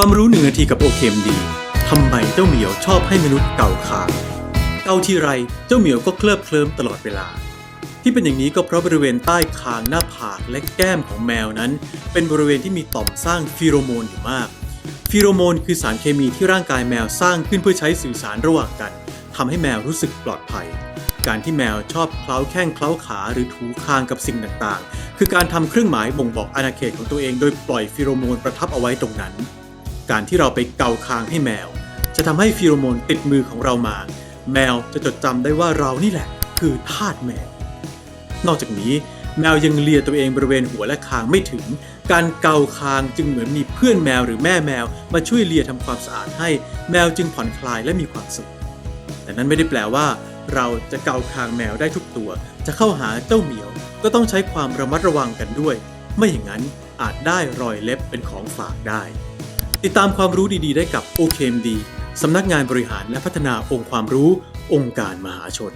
ความรู้หนึ่งนาทีกับโอเคมดีทำไมเจ้าเหมียวชอบให้มนุษย์เกาคางเกาทีไรเจ้าเหมียวก็เคลิบเคลิ้มตลอดเวลา ที่เป็นอย่างนี้ก็เพราะบริเวณใต้คางหน้าผากและแก้มของแมวนั้น เป็นบริเวณที่มีต่อมสร้างฟีโรโมนอยู่มากฟีโรโมนคือสารเคมีที่ร่างกายแมวสร้างขึ้นเพื่อใช้สื่อสารระหว่างกันทำให้แมวรู้สึกปลอดภัย การที่แมวชอบเคล้าแข้งเคล้าขาหรือถูคางกับสิ่งต่างๆ คือการทำเครื่องหมายบ่งบอกอาณาเขตของตัวเองโดยปล่อยฟีโรโมนประทับเอาไว้ตรงนั้น การที่เราไปเกาคางให้แมว จะทำให้ฟีโรโมนติดมือของเรามา แมวจะจดจำได้ว่าเรานี่แหละ คือทาสแมว นอกจากนี้แมวยังเลียตัวเองบริเวณหัวและคางไม่ถึง การเกาคางจึงเหมือนมีเพื่อนแมวหรือแม่แมว มาช่วยเลียทำความสะอาดให้ แมวจึงผ่อนคลายและมีความสุข แต่นั้นไม่ได้แปลว่า เราจะเกาคางแมวได้ทุกตัว จะเข้าหาเจ้าเหมียว ก็ต้องใช้ความระมัดระวังกันด้วย ไม่อย่างนั้นอาจได้รอยเล็บเป็นของฝากได้ ติดตามความรู้ดีๆ ได้กับ OKMD สำนักงานบริหารและพัฒนาองค์ความรู้องค์การมหาชน